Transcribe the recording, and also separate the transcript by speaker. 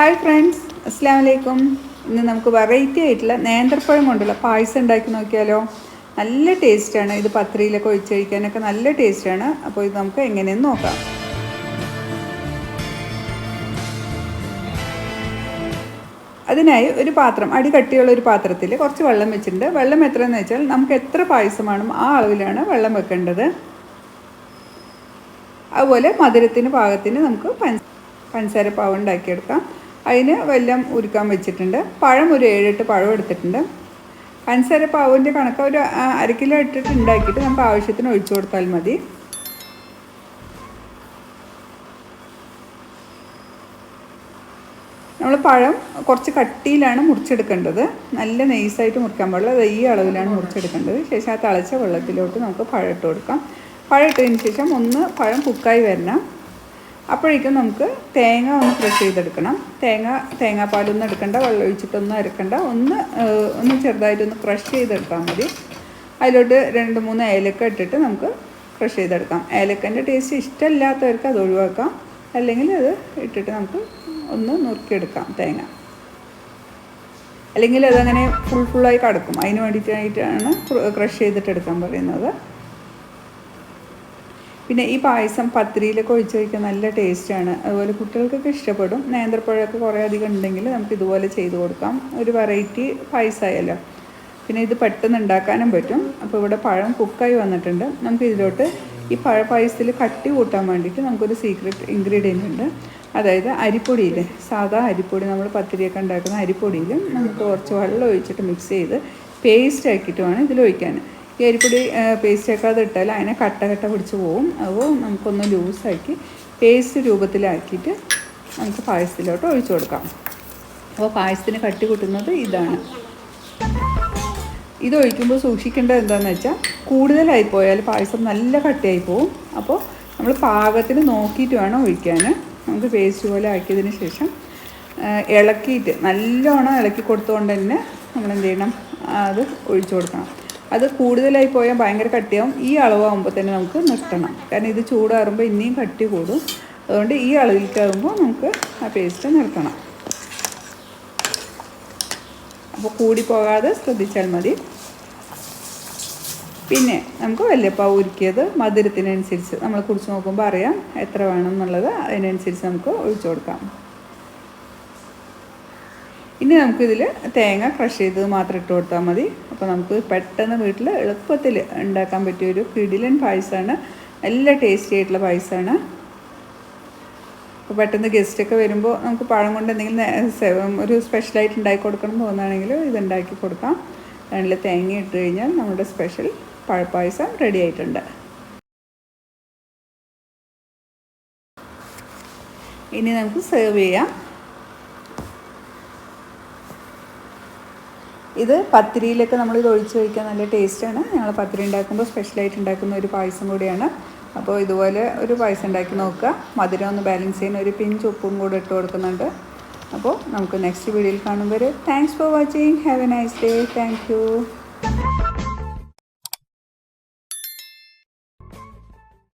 Speaker 1: Hi friends അസ്സാം വലൈക്കും ഇന്ന് നമുക്ക് വെറൈറ്റി ആയിട്ടുള്ള നേന്ത്രപ്പഴം കൊണ്ടുള്ള പായസം ഉണ്ടാക്കി നോക്കിയാലോ? നല്ല ടേസ്റ്റാണ് ഇത് പത്രിയിലൊക്കെ ഒഴിച്ച് കഴിക്കാനൊക്കെ നല്ല ടേസ്റ്റാണ് അപ്പോൾ ഇത് നമുക്ക് എങ്ങനെയെന്ന് നോക്കാം. അതിനായി ഒരു പാത്രം അടി കട്ടിയുള്ള ഒരു പാത്രത്തിൽ കുറച്ച് വെള്ളം വെച്ചിട്ടുണ്ട്. വെള്ളം എത്രയെന്ന് വെച്ചാൽ നമുക്ക് എത്ര പായസമാണ് ആ അളവിലാണ് വെള്ളം വെക്കേണ്ടത്. അതുപോലെ മധുരത്തിന് പാകത്തിന് നമുക്ക് പഞ്ച പഞ്ചസാര പാവ് ഉണ്ടാക്കിയെടുക്കാം. അതിന് വെല്ലം ഉരുക്കാൻ വെച്ചിട്ടുണ്ട്. പഴം ഒരു ഏഴെട്ട് പഴം എടുത്തിട്ടുണ്ട്. പഞ്ചസാര പാവിന്റെ കണക്ക് ഒരു അരക്കിലോ അര കിലോ ഇട്ടിട്ട് ഉണ്ടാക്കിയിട്ട് നമുക്ക് ആവശ്യത്തിന് ഒഴിച്ചു കൊടുത്താൽ മതി. നമ്മൾ പഴം കുറച്ച് കട്ടിയിലാണ് മുറിച്ചെടുക്കേണ്ടത്. നല്ല നൈസായിട്ട് മുറിക്കാൻ പാടില്ല. അത് ഈ അളവിലാണ് മുറിച്ചെടുക്കേണ്ടത്. ശേഷം ആ തിളച്ച വെള്ളത്തിലോട്ട് നമുക്ക് പഴം ഇട്ട് കൊടുക്കാം. പഴം ഇട്ടതിന് ശേഷം ഒന്ന് പഴം കുക്കായി വരണം. അപ്പോഴേക്കും നമുക്ക് തേങ്ങ ഒന്ന് ക്രഷ് ചെയ്തെടുക്കണം. തേങ്ങ തേങ്ങാപ്പാലൊന്നും എടുക്കണ്ട വെള്ളം ഒഴിച്ചിട്ടൊന്നും അരക്കണ്ട. ഒന്ന് ഒന്ന് ചെറുതായിട്ടൊന്ന് ക്രഷ് ചെയ്തെടുത്താൽ മതി. അതിലോട്ട് രണ്ട് മൂന്ന് ഏലക്ക ഇട്ടിട്ട് നമുക്ക് ക്രഷ് ചെയ്തെടുക്കാം. ഏലക്കന്റെ ടേസ്റ്റ് ഇഷ്ടമില്ലാത്തവർക്ക് അത് ഒഴിവാക്കാം. അല്ലെങ്കിൽ അത് ഇട്ടിട്ട് നമുക്ക് ഒന്ന് നുറുക്കിയെടുക്കാം തേങ്ങ. അല്ലെങ്കിൽ അതങ്ങനെ ഫുൾ ഫുള്ളായി കടക്കും. അതിന് വേണ്ടിയിട്ടായിട്ടാണ് ക്രഷ് ചെയ്തിട്ട് എടുക്കാൻ പറയുന്നത്. പിന്നെ ഈ പായസം പത്തിരിയിലൊക്കെ ഒഴിച്ച് കഴിക്കാൻ നല്ല ടേസ്റ്റാണ്. അതുപോലെ കുട്ടികൾക്കൊക്കെ ഇഷ്ടപ്പെടും. നേന്ത്രപ്പഴമൊക്കെ കുറേ അധികം ഉണ്ടെങ്കിൽ നമുക്ക് ഇതുപോലെ ചെയ്ത് കൊടുക്കാം. ഒരു വെറൈറ്റി പായസമായല്ലോ പിന്നെ ഇത് പെട്ടെന്ന് ഉണ്ടാക്കാനും പറ്റും. അപ്പോൾ ഇവിടെ പഴം കുക്കായി വന്നിട്ടുണ്ട്. നമുക്ക് ഇതിലോട്ട് ഈ പഴ പായസത്തിൽ കട്ടി കൂട്ടാൻ വേണ്ടിയിട്ട് നമുക്കൊരു സീക്രട്ട് ഇൻഗ്രീഡിയന്റ് ഉണ്ട്. അതായത് അരിപ്പൊടിയില്ലേ സാധാ അരിപ്പൊടി നമ്മൾ പത്തിരിയൊക്കെ ഉണ്ടാക്കുന്ന അരിപ്പൊടിയിൽ നമുക്ക് കുറച്ച് വെള്ളം ഒഴിച്ചിട്ട് മിക്സ് ചെയ്ത് പേസ്റ്റ് ആക്കിയിട്ട് വേണം ഇതിൽ ഒഴിക്കാൻ. ഈ അരിപ്പൊടി പേസ്റ്റ് ആക്കാതെ ഇട്ടാൽ അതിനെ കട്ട കട്ട പിടിച്ച് പോവും. അപ്പോൾ നമുക്കൊന്ന് ലൂസാക്കി പേസ്റ്റ് രൂപത്തിലാക്കിയിട്ട് നമുക്ക് പായസത്തിലോട്ട് ഒഴിച്ചു കൊടുക്കാം. അപ്പോൾ പായസത്തിന് കട്ടി കൂട്ടുന്നത് ഇതാണ്. ഇത് ഒഴിക്കുമ്പോൾ സൂക്ഷിക്കേണ്ടത് എന്താണെന്ന് വെച്ചാൽ കൂടുതലായി പോയാൽ പായസം നല്ല കട്ടിയായി പോവും. അപ്പോൾ നമ്മൾ പാകത്തിന് നോക്കിയിട്ട് വേണം ഒഴിക്കാൻ. നമുക്ക് പേസ്റ്റ് പോലെ ആക്കിയതിന് ശേഷം ഇളക്കിയിട്ട് നല്ലോണം ഇളക്കി കൊടുത്തുകൊണ്ട് തന്നെ നമ്മൾ എന്ത് ചെയ്യണം? അത് ഒഴിച്ചു കൊടുക്കണം. അത് കൂടുതലായി പോയാൽ ഭയങ്കര കട്ടിയാവും. ഈ അളവാകുമ്പോൾ തന്നെ നമുക്ക് നിർത്തണം. കാരണം ഇത് ചൂടാറുമ്പോൾ ഇനിയും കട്ടി കൂടും. അതുകൊണ്ട് ഈ അളവിലേക്കാകുമ്പോൾ നമുക്ക് ആ പേസ്റ്റ് നിർത്തണം. അപ്പോൾ കൂടി പോകാതെ ശ്രദ്ധിച്ചാൽ മതി. പിന്നെ നമുക്ക് വല്യപ്പാവ് ഉരുക്കിയത് മധുരത്തിനനുസരിച്ച് നമ്മൾ കുടിച്ച് നോക്കുമ്പോൾ അറിയാം എത്ര വേണം എന്നുള്ളത്. അതിനനുസരിച്ച് നമുക്ക് ഒഴിച്ചു കൊടുക്കാം. ഇനി നമുക്കിതിൽ തേങ്ങ ക്രഷ് ചെയ്തത് മാത്രം ഇട്ട് കൊടുത്താൽ മതി. അപ്പോൾ നമുക്ക് പെട്ടെന്ന് വീട്ടിൽ എളുപ്പത്തിൽ ഉണ്ടാക്കാൻ പറ്റിയ ഒരു കിടിലൻ പായസമാണ് നല്ല ടേസ്റ്റി ആയിട്ടുള്ള പായസമാണ് അപ്പോൾ പെട്ടെന്ന് ഗസ്റ്റൊക്കെ വരുമ്പോൾ നമുക്ക് പഴം കൊണ്ട് എന്തെങ്കിലും ഒരു സ്പെഷ്യലായിട്ട് ഉണ്ടാക്കി കൊടുക്കണം എന്ന് തോന്നുകയാണെങ്കിൽ ഇത് ഉണ്ടാക്കി കൊടുക്കാം. അതിൽ തേങ്ങ ഇട്ട് കഴിഞ്ഞാൽ നമ്മുടെ സ്പെഷ്യൽ പഴപ്പായസം റെഡി ആയിട്ടുണ്ട്. ഇനി നമുക്ക് സെർവ് ചെയ്യാം. ഇത് പത്തിരിയിലൊക്കെ നമ്മൾ ഇത് ഒഴിച്ച് കഴിക്കാൻ നല്ല ടേസ്റ്റാണ്. ഞങ്ങൾ പത്തിരി ഉണ്ടാക്കുമ്പോൾ സ്പെഷ്യലായിട്ട് ഉണ്ടാക്കുന്ന ഒരു പായസം കൂടിയാണ്. അപ്പോൾ ഇതുപോലെ ഒരു പായസം ഉണ്ടാക്കി നോക്കുക. മധുരം ഒന്ന് ബാലൻസ് ചെയ്യുന്ന ഒരു പിഞ്ച് ഉപ്പും കൂടെ ഇട്ട് കൊടുക്കുന്നുണ്ട്. അപ്പോൾ നമുക്ക് നെക്സ്റ്റ് വീഡിയോയിൽ കാണുമ്പോൾ thanks for watching have a nice day thank you